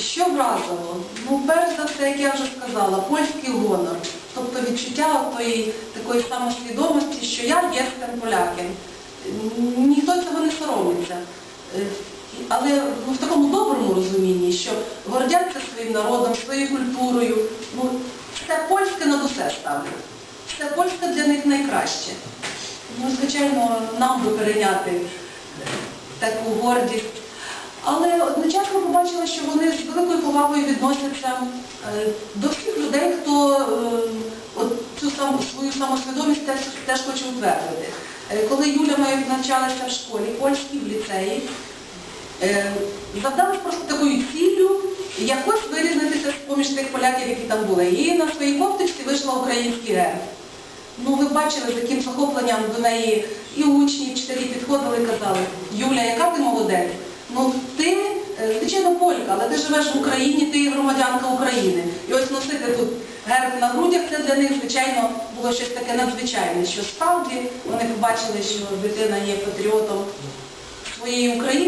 Що вразило? Ну, перш за все, як я вже сказала, польський гонор. Тобто відчуття тої такої самосвідомості, що я єстем полякин. Ніхто цього не соромиться. Е, Але в такому доброму розумінні, що гордяться своїм народом, своєю культурою. Ну, все польське над усе ставлять. Все польське для них найкраще. Ну, звичайно, нам би перейняти таку гордість. Але одночасно побачила, що повагою відносяться е, до всіх людей, хто е, цю свою самосвідомість теж, хоче утвердити. Е, Коли Юля моя навчалася в школі польській, в ліцеї, завдалась просто такою ціллю якось вирізнитися з-поміж тих поляків, які там були. І на своїй кофточці вийшла український герб. Ну, ви бачили, з яким захопленням до неї і учні, і вчителі підходили і казали, Юля, яка ти молодець? Ну ти, е, звичайно, полька, але ти живеш в Україні, ти є громадянка України. І ось носити тут герб на грудях, це для них, звичайно, було щось таке надзвичайне, що справді вони побачили, що дитина є патріотом своєї України.